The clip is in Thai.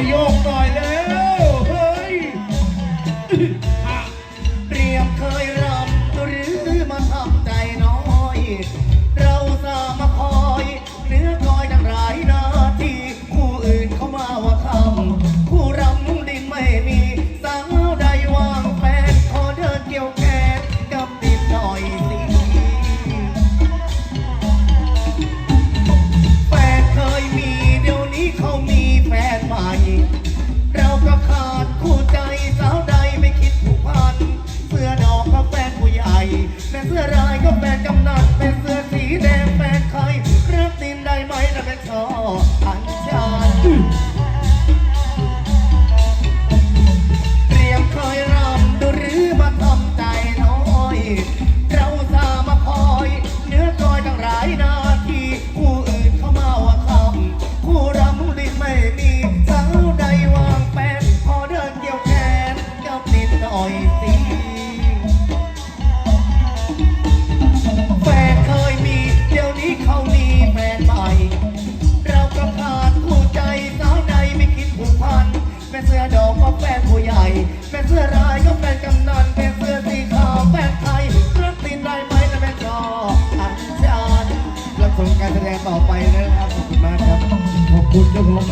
อยโยกหน่อยแล้วเฮ้ยเรียมเคยรำหรือมาทำใจน้อย เราก็ขาดคู่ใจสาวใดไม่คิดผูกพัน เสื้อดอกก็แฟนผู้ใหญ่แม่เสื้อลายก็แฟนกำนันเป็นเสื้อสีแดงแฟนใครเรือกดินได้ไหมนะเป็นชอ น่อยสิแฟนเคยมี เดี๋ยวนี้เขามีแฟนใหม่ เราก็ขาดคู่ใจสาวใดไม่คิดผูกพันแม่เสื้อดอกก็แฟนผู้ใหญ่แม่เสื้อลายก็แฟนกำนันแม่เสื้อสีขาวแฟนไทยรักตินได้ไหมนะแม่จออันจานรับชมการแสดงต่อไปนะครับ ขอบคุณมากครับ ขอบคุณเจ้าของ